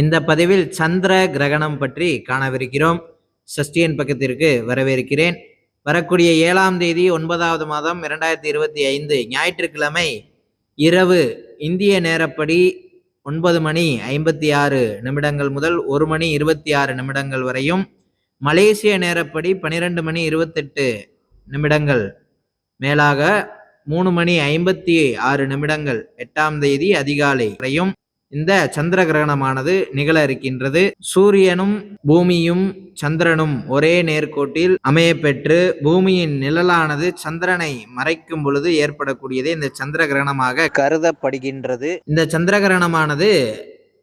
இந்த பதிவில் சந்திர கிரகணம் பற்றி காணவிருக்கிறோம். சஷ்டியன் பக்கத்திற்கு வரவேற்கிறேன். வரக்கூடிய ஏழாம் தேதி ஒன்பதாவது மாதம் இரண்டாயிரத்தி இருபத்தி ஐந்து ஞாயிற்றுக்கிழமை இரவு இந்திய நேரப்படி ஒன்பது மணி ஐம்பத்தி ஆறு நிமிடங்கள் முதல் ஒரு மணி இருபத்தி ஆறு நிமிடங்கள் வரையும். மலேசிய நேரப்படி பன்னிரெண்டு மணி இருபத்தெட்டு நிமிடங்கள். மேலாக மூணு மணி ஐம்பத்தி ஆறு நிமிடங்கள் எட்டாம் தேதி அதிகாலை வரையும். இந்த சந்திர கிரகணமானது நிகழ இருக்கின்றது. சூரியனும் பூமியும் சந்திரனும் ஒரே நேர்கோட்டில் அமையப்பெற்று பூமியின் நிழலானது சந்திரனை மறைக்கும் பொழுது ஏற்படக்கூடியதே இந்த சந்திர கிரகணமாக கருதப்படுகின்றது. இந்த சந்திர கிரகணமானது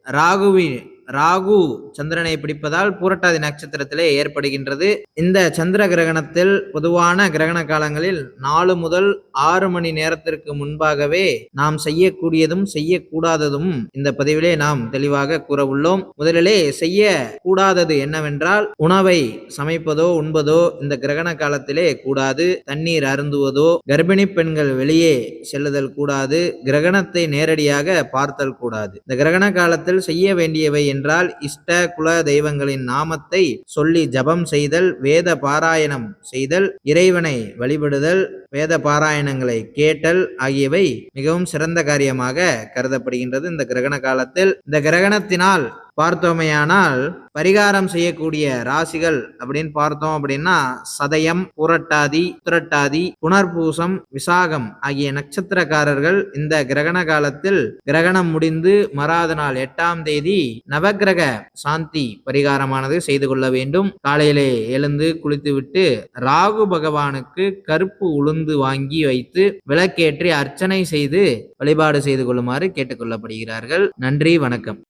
ராகுவின் ராகு சந்திரனை பிடிப்பதால் பூரட்டாதி நட்சத்திரத்திலே ஏற்படுகின்றது. இந்த சந்திர கிரகணத்தில் பொதுவான கிரகண காலங்களில் நாலு முதல் ஆறு மணி நேரத்திற்கு முன்பாகவே நாம் செய்யக்கூடியதும் செய்யக்கூடாததும் இந்த பதிவிலே நாம் தெளிவாக கூற உள்ளோம் முதலிலே செய்ய கூடாதது என்னவென்றால் உணவை சமைப்பதோ உண்பதோ இந்த கிரகண காலத்திலே கூடாது. தண்ணீர் அருந்துவதோ கர்ப்பிணி பெண்கள் வெளியே செல்லுதல் கூடாது. கிரகணத்தை நேரடியாக பார்த்தல் கூடாது. இந்த கிரகண காலத்தில் செய்ய வேண்டியவை என்று என்றால் இஷ்ட குல தெய்வங்களின் நாமத்தை சொல்லி ஜபம் செய்தல் வேத பாராயணம் செய்தல் இறைவனை வழிபடுதல் வேத பாராயணங்களை கேட்டல் ஆகியவை மிகவும் சிறந்த காரியமாக கருதப்படுகின்றது இந்த கிரகண காலத்தில். இந்த கிரகணத்தினால் பார்த்தோமையானால் பரிகாரம் செய்யக்கூடிய ராசிகள் அப்படின்னு பார்த்தோம் அப்படின்னா சதயம் புரட்டாதி திரட்டாதி புனர்பூசம் விசாகம் ஆகிய நட்சத்திரக்காரர்கள் இந்த கிரகண காலத்தில் கிரகணம் முடிந்து மறாத நாள் எட்டாம் தேதி நவக்கிரக சாந்தி பரிகாரமானது செய்து கொள்ள வேண்டும். காலையிலே எழுந்து குளித்துவிட்டு ராகு பகவானுக்கு கருப்பு உளுந்து வாங்கி வைத்து விளக்கேற்றி அர்ச்சனை செய்து வழிபாடு செய்து கொள்ளுமாறு கேட்டுக்கொள்ளப்படுகிறார்கள். நன்றி வணக்கம்.